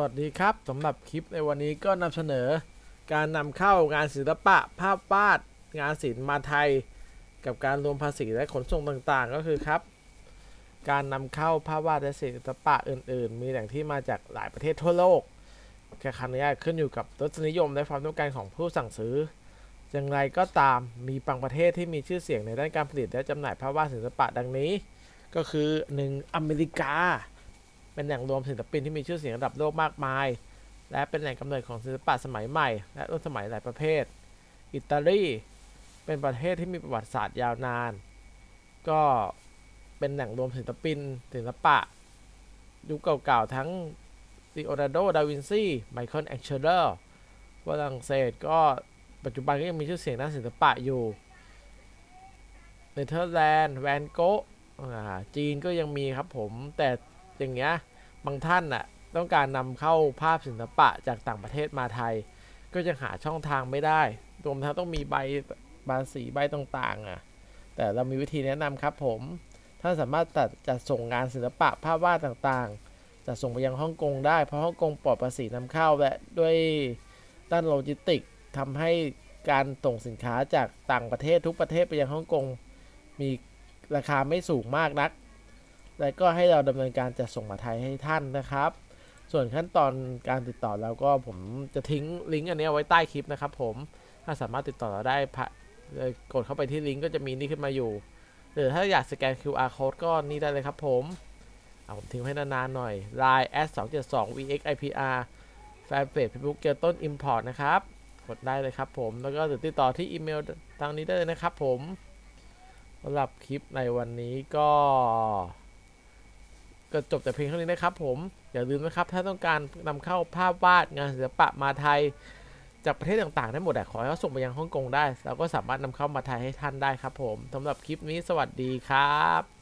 วัสดีครับสำหรับคลิปในวันนี้ก็นำเสนอ การนำเข้างานศิลปะ ภาพวาด งานศิลป์มาไทย กับการรวมภาษีและขนส่งต่างๆ ก็คือครับ การนำเข้าภาพวาดและศิลปะอื่น ๆ มีแหล่งที่มาจากหลายประเทศทั่วโลกแค่ครั้งนี้ขึ้นอยู่กับรสนิยมและความต้องการของผู้สั่งซื้ออย่างไรก็ตามมีบางประเทศที่มีชื่อเสียงในด้านการผลิตและจำหน่ายภาพวาดศิลปะดังนี้ ก็คือ 1. อเมริกา เป็นแหล่งรวมศิลปินที่มีชื่อเสียงระดับโลกมากมาย และเป็นแหล่งกำเนิดของศิลปะสมัยใหม่ และร่วมสมัยหลายประเภท อิตาลีเป็นประเทศที่มีประวัติศาสตร์ยาวนาน ก็เป็นแหล่งรวมศิลปิน ศิลปะ ยุคเก่าๆ ทั้งลีโอนาโด ดาวินซี ไมเคิลแองเชเลอร์ฝรั่งเศสก็ปัจจุบันก็ยังมีชื่อเสียงด้านศิลปะอยู่เนเธอร์แลนด์ แวนโกะจีนก็ยังมีครับผม แต่ อย่างเงี้ยบางท่านน่ะต้องการนำเข้าภาพศิลปะจากต่างประเทศมาไทย ก็ยังหาช่องทางไม่ได้รวมทั้งต้องมีใบภาษีใบต่างๆอะแต่เรามีวิธีแนะนำครับผมท่านสามารถตัดจัดส่งงานศิลปะภาพวาดต่างๆจะส่งไปยังฮ่องกงได้เพราะฮ่องกงปลอดภาษีนำเข้าและด้วยด้านโลจิสติกส์ทำให้การส่งสินค้าจากต่างประเทศทุกประเทศไปยังฮ่องกงมีราคาไม่สูงมากนัก และก็ให้เราดำเนินการจัดส่งมาไทยให้ท่านนะครับ ส่วนขั้นตอนการติดต่อเราก็ผมจะทิ้งลิงก์อันนี้ไว้ใต้คลิปนะครับ ผมถ้าสามารถติดต่อเราได้กดเข้าไปที่ลิงก์ก็จะมีนี่ขึ้นมาอยู่ หรือถ้าอยากสแกน QR code ก็นี่ได้เลยครับผมเอาผมทิ้งให้นานๆหน่อย Line s 2 7 2 vxipr แฟนเพจ Facebook เกียร์ต้น Import นะครับ กดได้เลยครับผม แล้วก็ติดต่อที่อีเมลทางนี้ได้เลยนะครับผมสำหรับคลิปในวันนี้ก็ ก็จบแต่เพียงเท่านี้นะครับผมอย่าลืมนะครับถ้าต้องการนำเข้าภาพวาดงานศิลปะมาไทย จากประเทศต่างๆได้หมดอะขอให้เขาส่งไปยังฮ่องกงได้เราก็สามารถนำเข้ามาไทยให้ท่านได้ครับผมสำหรับคลิปนี้สวัสดีครับ